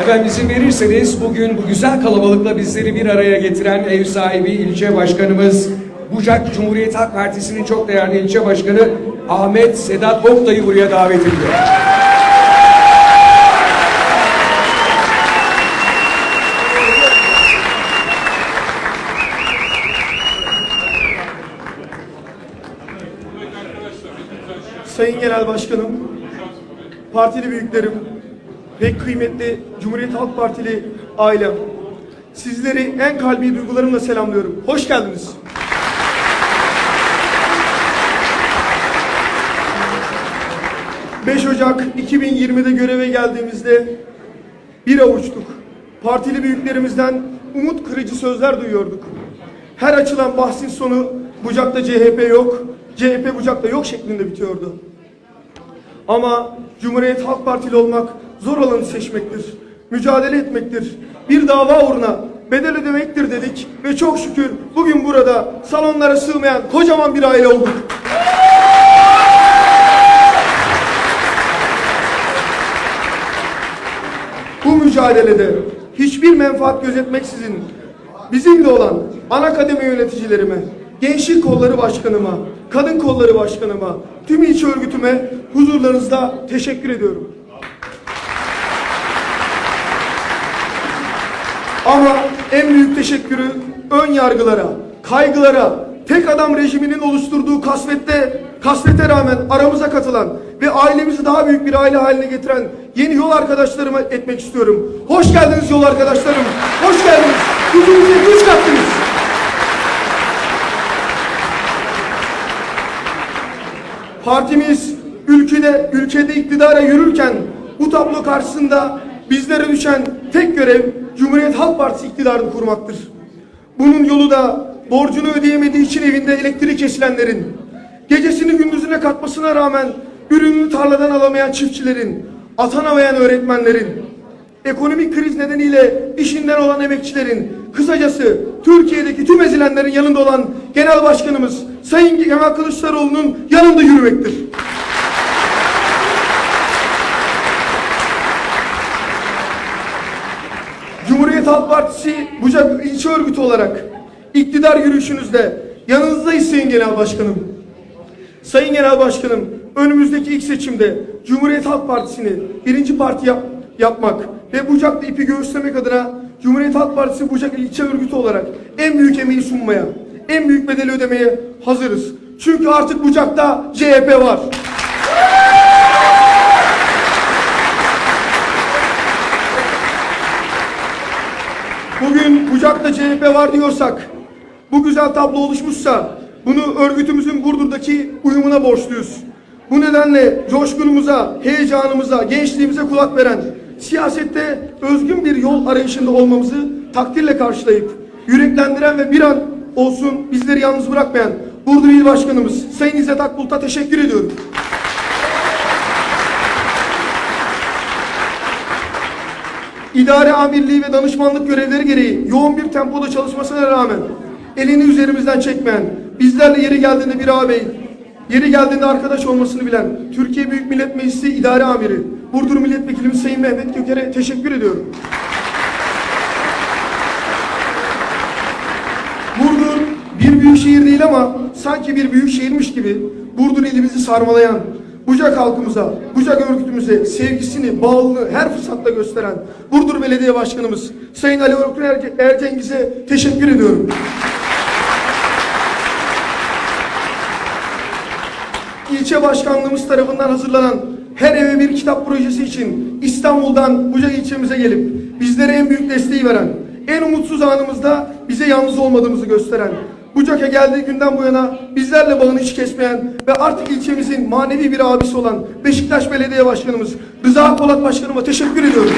Efendim izin verirseniz bugün bu güzel kalabalıkla bizleri bir araya getiren ev sahibi ilçe başkanımız Bucak Cumhuriyet Halk Partisi'nin çok değerli ilçe başkanı Ahmet Sedat Oktay'ı buraya davet ediyor. Sayın Genel Başkanım, partili büyüklerim, pek kıymetli Cumhuriyet Halk Partili ailem, sizleri en kalbi duygularımla selamlıyorum. Hoş geldiniz. ...5 Ocak 2020'de göreve geldiğimizde bir avuçtuk. Partili büyüklerimizden umut kırıcı sözler duyuyorduk. Her açılan bahsin sonu Bucak'ta CHP yok, CHP Bucak'ta yok şeklinde bitiyordu. Ama Cumhuriyet Halk Partili olmak zor olanı seçmektir. Mücadele etmektir. Bir dava uğruna bedel ödemektir dedik ve çok şükür bugün burada salonlara sığmayan kocaman bir aile olduk. Bu mücadelede hiçbir menfaat gözetmeksizin bizimle olan ana kademe yöneticilerime, gençlik kolları başkanıma, kadın kolları başkanıma, tüm ilçe örgütüme huzurlarınızda teşekkür ediyorum. Ama en büyük teşekkürü ön yargılara, kaygılara, tek adam rejiminin oluşturduğu kasvette, kasvete rağmen aramıza katılan ve ailemizi daha büyük bir aile haline getiren yeni yol arkadaşlarıma etmek istiyorum. Hoş geldiniz yol arkadaşlarım. Hoş geldiniz. Gücümüze güç kattınız. Partimiz ülkede ülkede iktidara yürürken bu tablo karşısında bizlere düşen tek görev Cumhuriyet Halk Partisi iktidarını kurmaktır. Bunun yolu da borcunu ödeyemediği için evinde elektrik kesilenlerin, gecesini gündüzüne katmasına rağmen ürününü tarladan alamayan çiftçilerin, atanamayan öğretmenlerin, ekonomik kriz nedeniyle işinden olan emekçilerin, kısacası Türkiye'deki tüm ezilenlerin yanında olan Genel Başkanımız Sayın Kemal Kılıçdaroğlu'nun yanında yürümektir. Cumhuriyet Halk Partisi Bucak İlçe Örgütü olarak iktidar yürüyüşünüzde yanınızdayız Sayın Genel Başkanım. Sayın Genel Başkanım, önümüzdeki ilk seçimde Cumhuriyet Halk Partisi'ni birinci parti yap- yapmak ve Bucak'ta ipi göğüslemek adına Cumhuriyet Halk Partisi Bucak İlçe Örgütü olarak en büyük emeği sunmaya, en büyük bedeli ödemeye hazırız. Çünkü artık Bucak'ta CHP var. Bugün Bucak'ta CHP var diyorsak, bu güzel tablo oluşmuşsa bunu örgütümüzün Burdur'daki uyumuna borçluyuz. Bu nedenle coşkunumuza, heyecanımıza, gençliğimize kulak veren, siyasette özgün bir yol arayışında olmamızı takdirle karşılayıp, yüreklendiren ve bir an olsun bizleri yalnız bırakmayan Burdur İl Başkanımız Sayın İzzet Akbulut'a teşekkür ediyorum. İdare amirliği ve danışmanlık görevleri gereği yoğun bir tempoda çalışmasına rağmen elini üzerimizden çekmeyen, bizlerle yeri geldiğinde bir ağabey, yeri geldiğinde arkadaş olmasını bilen Türkiye Büyük Millet Meclisi İdare Amiri, Burdur Milletvekilimiz Sayın Mehmet Göker'e teşekkür ediyorum. Burdur bir büyük şehir değil ama sanki bir büyük şehirmiş gibi Burdur ilimizi sarmalayan, Bucak halkımıza, Bucak örgütümüze sevgisini, bağlılığını her fırsatta gösteren Burdur Belediye Başkanımız Sayın Ali Orkun Erce- Ercengiz'e teşekkür ediyorum. İlçe başkanlığımız tarafından hazırlanan her eve bir kitap projesi için İstanbul'dan Bucak ilçemize gelip bizlere en büyük desteği veren, en umutsuz anımızda bize yalnız olmadığımızı gösteren, Bucak'a geldiği günden bu yana bizlerle bağını hiç kesmeyen ve artık ilçemizin manevi bir abisi olan Beşiktaş Belediye Başkanımız Rıza Polat Başkanıma teşekkür ediyorum.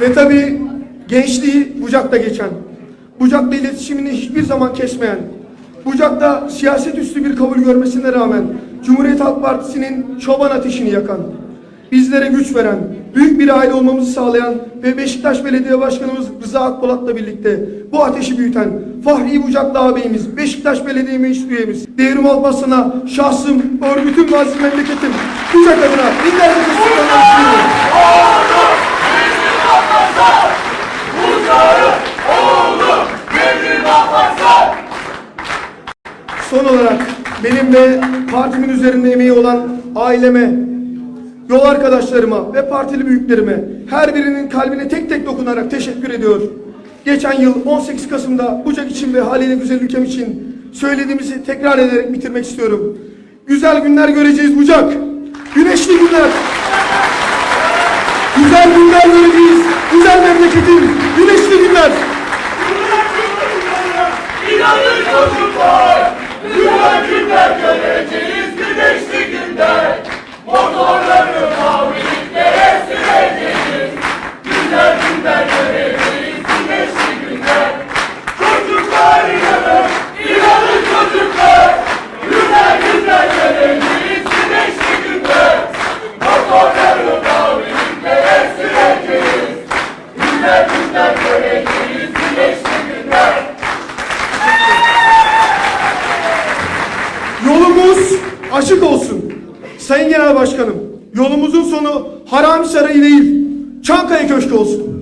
Ve tabii gençliği Bucak'ta geçen, Bucak'ta iletişimini hiçbir zaman kesmeyen, Bucak'ta siyaset üstü bir kabul görmesine rağmen Cumhuriyet Halk Partisi'nin çoban ateşini yakan, bizlere güç veren, büyük bir aile olmamızı sağlayan ve Beşiktaş Belediye Başkanımız Rıza Akpolat'la birlikte bu ateşi büyüten Fahri Bucaklı ağabeyimiz, Beşiktaş Belediye Meclis üyemiz, Devrim Alparslan'a şahsım, örgütüm ve aziz memleketim Bucak adına binlerce teşekkürler. Son olarak benim ve partimin üzerinde emeği olan aileme, yol arkadaşlarıma ve partili büyüklerime her birinin kalbine tek tek dokunarak teşekkür ediyor. Geçen yıl 18 Kasım'da Bucak için ve haliyle güzel ülkem için söylediğimizi tekrar ederek bitirmek istiyorum. Güzel günler göreceğiz Bucak. Güneşli günler. Güzel günler göreceğiz. Güzel memleketin güneşli günler. İnanın çocuklar, güzel günler göreceğiz, güneşli günler. Motorları Başkanım, yolumuzun sonu Harami Sarayı değil, Çankaya Köşkü olsun.